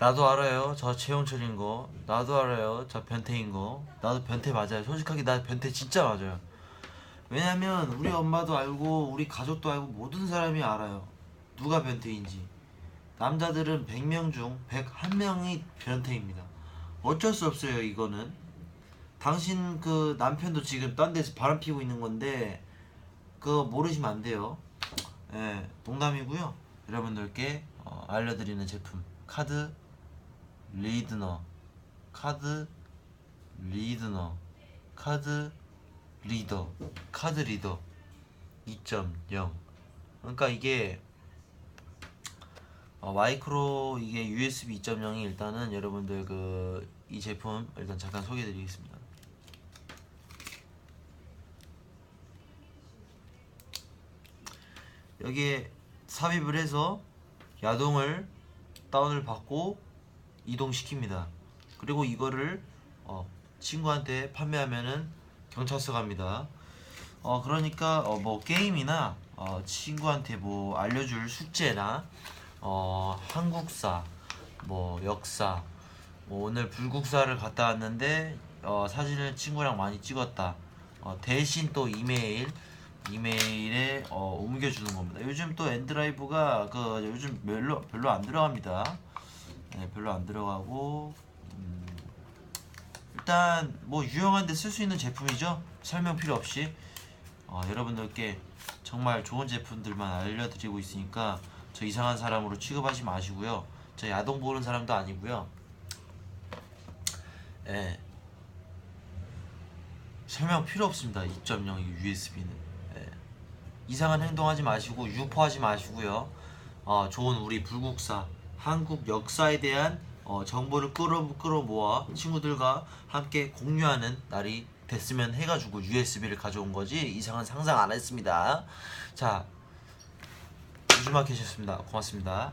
나도 알아요. 저 최용철인 거. 나도 알아요. 저 변태인 거. 나도 변태 맞아요. 솔직하게 나 변태 진짜 맞아요. 왜냐면 우리 엄마도 알고 우리 가족도 알고 모든 사람이 알아요. 누가 변태인지. 남자들은 100명 중 101명이 변태입니다. 어쩔 수 없어요, 이거는. 당신 그 남편도 지금 딴 데서 바람 피고 있는 건데 그거 모르시면 안 돼요. 예, 농담이고요. 여러분들께 어, 알려드리는 제품 카드 리드너, 카드 리드너, 카드 리더, 카드 리더 2.0. 그러니까 이게 어, 마이크로 이게 USB 2.0이 일단은 여러분들 그 이 제품 일단 잠깐 소개해드리겠습니다. 여기에 삽입을 해서 야동을 다운을 받고 이동시킵니다. 그리고 이거를 어, 친구한테 판매하면은 경찰서 갑니다. 어 그러니까 어, 뭐 게임이나 어, 친구한테 뭐 알려줄 숙제나 어, 한국사 뭐 역사 뭐 오늘 불국사를 갔다 왔는데 어, 사진을 친구랑 많이 찍었다. 어, 대신 또 이메일 이메일에 어, 옮겨주는 겁니다. 요즘 또 엔드라이브가 그 요즘 별로 별로 안 들어갑니다. 네, 별로 안 들어가고 음, 일단 뭐 유용한데 쓸 수 있는 제품이죠. 설명 필요 없이 어, 여러분들께 정말 좋은 제품들만 알려드리고 있으니까 저 이상한 사람으로 취급하지 마시고요. 저 야동 보는 사람도 아니고요. 예. 설명 필요 없습니다. 2.0 USB는. 예. 이상한 행동하지 마시고 유포하지 마시고요. 어, 좋은 우리 불국사, 한국 역사에 대한 어, 정보를 끌어 끌어 모아 친구들과 함께 공유하는 날이 됐으면 해가지고 USB를 가져온 거지 이상한 상상 안 했습니다. 자, 우주마켓이었습니다. 고맙습니다.